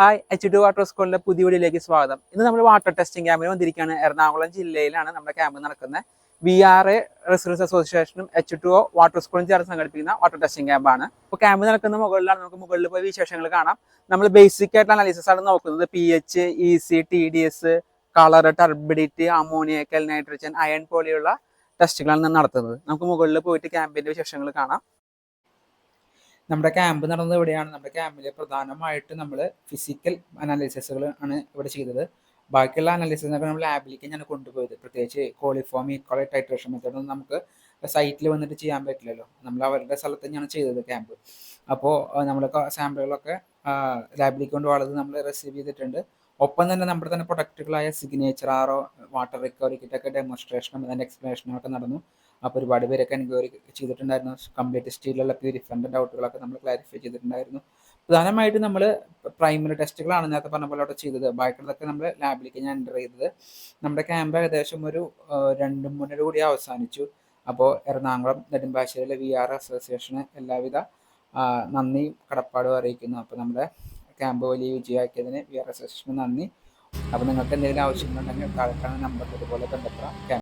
Hi H two water സ്കൂളിന്റെ പുതിയ വീഡിയോയിലേക്ക് സ്വാഗതം. ഇന്ന് നമ്മൾ വാട്ടർ ടെസ്റ്റിംഗ് ക്യാമ്പിന് വന്നിരിക്കുകയാണ്. എറണാകുളം ജില്ലയിലാണ് നമ്മുടെ ക്യാമ്പ് നടക്കുന്നത്. വി ആർ എ റെസിഡൻസ് അസോസിയേഷനും എച്ച് ടു ഒ വാട്ടർ സ്കൂളും ചേർന്ന് സംഘടിപ്പിക്കുന്ന വാട്ടർ ടെസ്റ്റിംഗ് ക്യാമ്പാണ് ഇപ്പോൾ ക്യാമ്പ് നടക്കുന്ന മുകളിലാണ്. നമുക്ക് മുകളിൽ പോയി വിശേഷങ്ങൾ കാണാം. നമ്മൾ ബേസിക് ആയിട്ടുള്ള അനാലിസിസ് ആണ് നോക്കുന്നത്. P H E C T D S colour turbidity ammoniacal nitrogen iron പോലെയുള്ള ടെസ്റ്റുകളാണ് നടത്തുന്നത്. നമുക്ക് മുകളിൽ പോയിട്ട് ക്യാമ്പിന്റെ വിശേഷങ്ങൾ കാണാം. നമ്മുടെ ക്യാമ്പ് നടന്നത് എവിടെയാണ്? നമ്മുടെ ക്യാമ്പിൽ പ്രധാനമായിട്ട് നമ്മൾ ഫിസിക്കൽ അനാലിസിസുകൾ ആണ് ഇവിടെ ചെയ്തത്. ബാക്കിയുള്ള അനാലിസിസ് ഒക്കെ നമ്മൾ ലാബിലേക്ക് ഞാൻ കൊണ്ടുപോയത്. പ്രത്യേകിച്ച് കോളിഫോം ഈക്വളി ടൈട്രേഷൻ മെത്തേഡ് ഒന്നും നമുക്ക് സൈറ്റിൽ വന്നിട്ട് ചെയ്യാൻ പറ്റില്ലല്ലോ. നമ്മൾ അവരുടെ സ്ഥലത്ത് തന്നെയാണ് ചെയ്തത് ക്യാമ്പ് അപ്പോൾ നമ്മൾ സാമ്പിളുകളൊക്കെ ലാബിലേക്ക് കൊണ്ടുപോകുന്നത് നമ്മൾ റിസീവ് ചെയ്തിട്ടുണ്ട്. ഒപ്പം തന്നെ നമ്മുടെ തന്നെ പ്രൊഡക്റ്റുകളായ signature R O water recovery കിറ്റൊക്കെ ഡെമോൺസ്ട്രേഷനും അതിന്റെ എക്സ്പ്ലനേഷനും ഒക്കെ നടന്നു. അപ്പോൾ ഒരുപാട് പേരൊക്കെ എൻക്വയറി ചെയ്തിട്ടുണ്ടായിരുന്നു. കംപ്ലീറ്റ് സ്റ്റീലുള്ള പ്യൂരിഫൈന്റെ ഡൗട്ടുകളൊക്കെ നമ്മൾ ക്ലാരിഫൈ ചെയ്തിട്ടുണ്ടായിരുന്നു. പ്രധാനമായിട്ട് നമ്മൾ പ്രൈമറി ടെസ്റ്റുകളാണ് നേരത്തെ പറഞ്ഞ പോലെ അവിടെ ചെയ്തത്. ബാക്കിയുള്ളതൊക്കെ നമ്മൾ ലാബിലേക്ക് ഞാൻ എന്റർ ചെയ്തത്. നമ്മുടെ ക്യാമ്പ് ഏകദേശം ഒരു രണ്ട് മൂന്നര കൂടി അവസാനിച്ചു. അപ്പോൾ എറണാകുളം നെടുമ്പാശ്ശേരിയിലെ വി ആർ അസോസിയേഷന് എല്ലാവിധ നന്ദി കടപ്പാടും അറിയിക്കുന്നു. അപ്പോൾ നമ്മുടെ ക്യാമ്പ് വലിയ വിജയമാക്കിയതിന് വി ആർ അസോസിയേഷന് നന്ദി. അപ്പോൾ നിങ്ങൾക്ക് എന്തെങ്കിലും ആവശ്യങ്ങളുണ്ടെങ്കിൽ താഴെ നമ്പർ ഇതുപോലെ ബന്ധപ്പെടാം.